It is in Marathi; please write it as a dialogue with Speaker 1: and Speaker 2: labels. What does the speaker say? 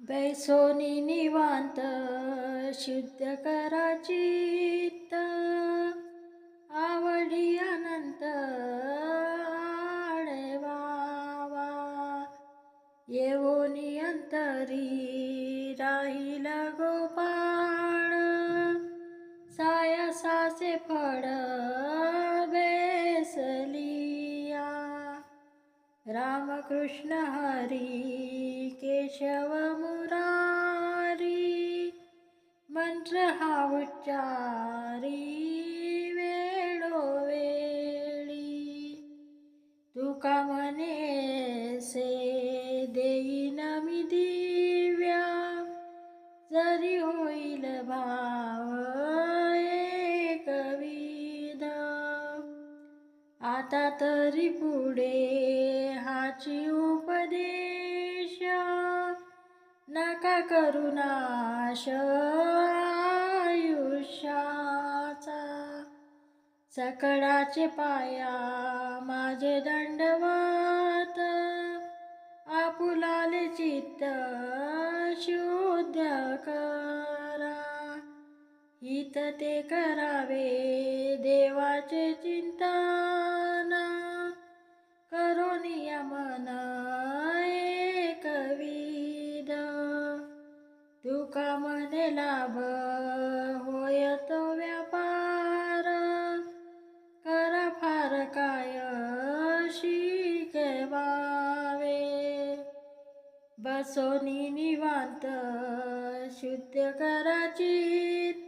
Speaker 1: बैसोनी निवांत शुद्ध करा चित्त. आवडी अनंत आडवावा. येवोनी अंतरी राहील गोपा रामकृष्ण हरी केशव मुरारी मंत्र हा उच्चारी वेळोवेळी. तुका म्हणे से देईन मी दिव्या जरी होईल भाव एकविध आता तरी पुढे हाची उपदेश. नका करू आयुष्याचा. सकळाचे पाया माझे दंडवत. आपुलाले चित्त शुद्ध करा. हित ते करावे देवाचे चिंता करो नियमन एकविध तुका मने लाभ होय तो व्यापार. कर फार काय शिकवावे बसोनी निवांत शुद्ध करा चित्त.